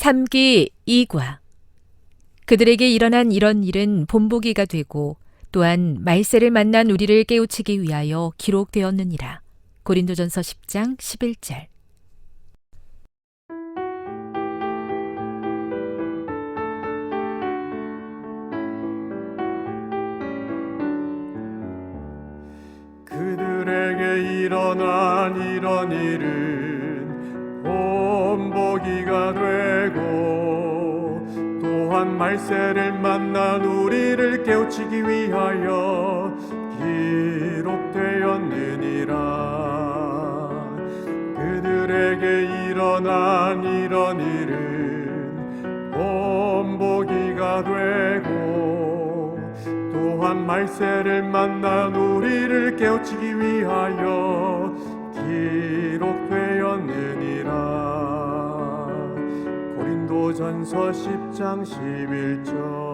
3기 2과 그들에게 일어난 이런 일은 본보기가 되고 또한 말세를 만난 우리를 깨우치기 위하여 기록되었느니라. 고린도전서 10장 11절 그들에게 일어난 이런 일은 본보기가 되고 또한 말세를 만난 우리를 깨우치기 위하여 기록되었느니라. 그들에게 일어난 이런 일은 본보기가 되고 또한 말세를 만난 우리를 깨우치기 위하여 고린도전서 10장 11절